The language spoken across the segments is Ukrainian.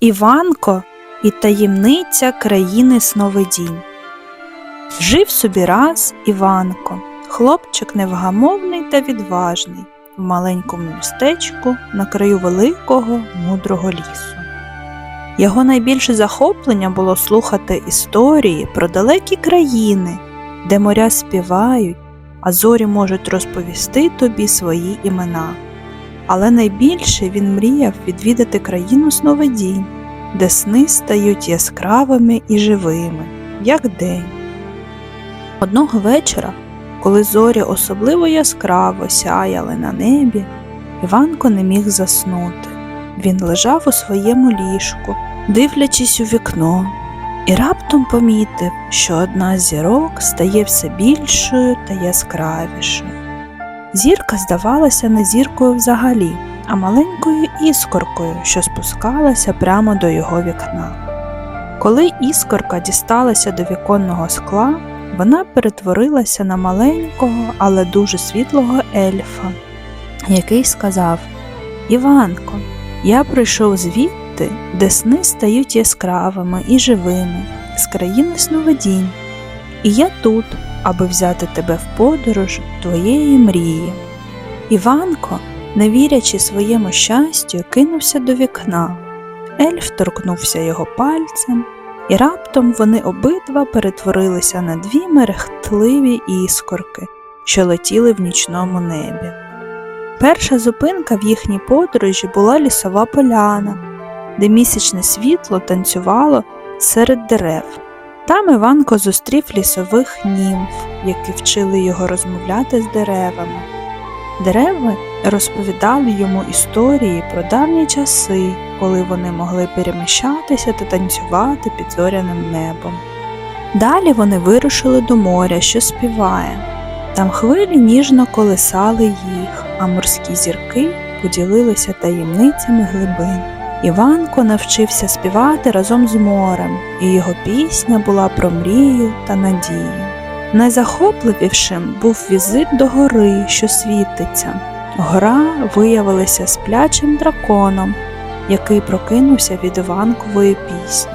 Іванко і таємниця країни сновидінь. Жив собі раз Іванко, хлопчик невгамовний та відважний, в маленькому містечку на краю великого мудрого лісу. Його найбільше захоплення було слухати історії про далекі країни, де моря співають, а зорі можуть розповісти тобі свої імена. Але найбільше він мріяв відвідати країну сновидінь, де сни стають яскравими і живими, як день. Одного вечора, коли зорі особливо яскраво сяяли на небі, Іванко не міг заснути. Він лежав у своєму ліжку, дивлячись у вікно, і раптом помітив, що одна зірок стає все більшою та яскравішою. Зірка здавалася не зіркою взагалі, а маленькою іскоркою, що спускалася прямо до його вікна. Коли іскорка дісталася до віконного скла, вона перетворилася на маленького, але дуже світлого ельфа, який сказав Іванко, я прийшов звідти, де сни стають яскравими і живими, з країни сновидінь, і я тут, аби взяти тебе в подорож твоєї мрії. Іванко, не вірячи своєму щастю, кинувся до вікна. Ельф торкнувся його пальцем, і раптом вони обидва перетворилися на дві мерехтливі іскорки, що летіли в нічному небі. Перша зупинка в їхній подорожі була лісова поляна, де місячне світло танцювало серед дерев. Там Іванко зустрів лісових німф, які вчили його розмовляти з деревами. Дерева розповідали йому історії про давні часи, коли вони могли переміщатися та танцювати під зоряним небом. Далі вони вирушили до моря, що співає. Там хвилі ніжно колисали їх, а морські зірки поділилися таємницями глибин. Іванко навчився співати разом з морем, і його пісня була про мрію та надію. Найзахопливішим був візит до гори, що світиться. Гора виявилася сплячим драконом, який прокинувся від Іванкової пісні.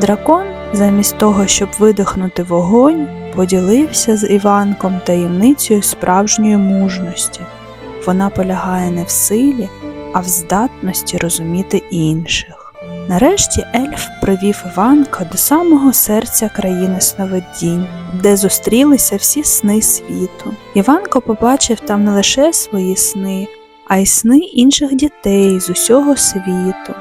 Дракон, замість того, щоб видихнути вогонь, поділився з Іванком таємницею справжньої мужності. Вона полягає не в силі, а в здатності розуміти інших. Нарешті ельф привів Іванка до самого серця країни сновидінь, де зустрілися всі сни світу. Іванко побачив там не лише свої сни, а й сни інших дітей з усього світу.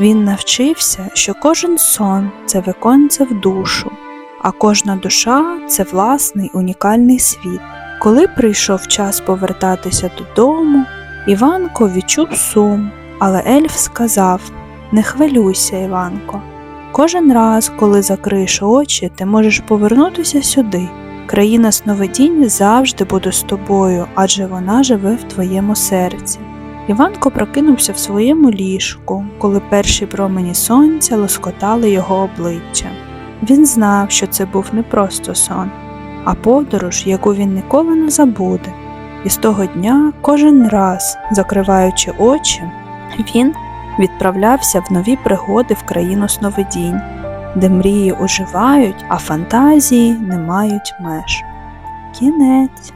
Він навчився, що кожен сон це віконце в душу, а кожна душа це власний унікальний світ. Коли прийшов час повертатися додому, Іванко відчув сум, але ельф сказав Не хвилюйся, Іванко. Кожен раз, коли закриєш очі, ти можеш повернутися сюди. Країна сновидінь завжди буде з тобою, адже вона живе в твоєму серці. Іванко прокинувся в своєму ліжку, коли перші промені сонця лоскотали його обличчя. Він знав, що це був не просто сон, а подорож, яку він ніколи не забуде. І з того дня, кожен раз, закриваючи очі, він відправлявся в нові пригоди в країну сновидінь, де мрії оживають, а фантазії не мають меж. Кінець.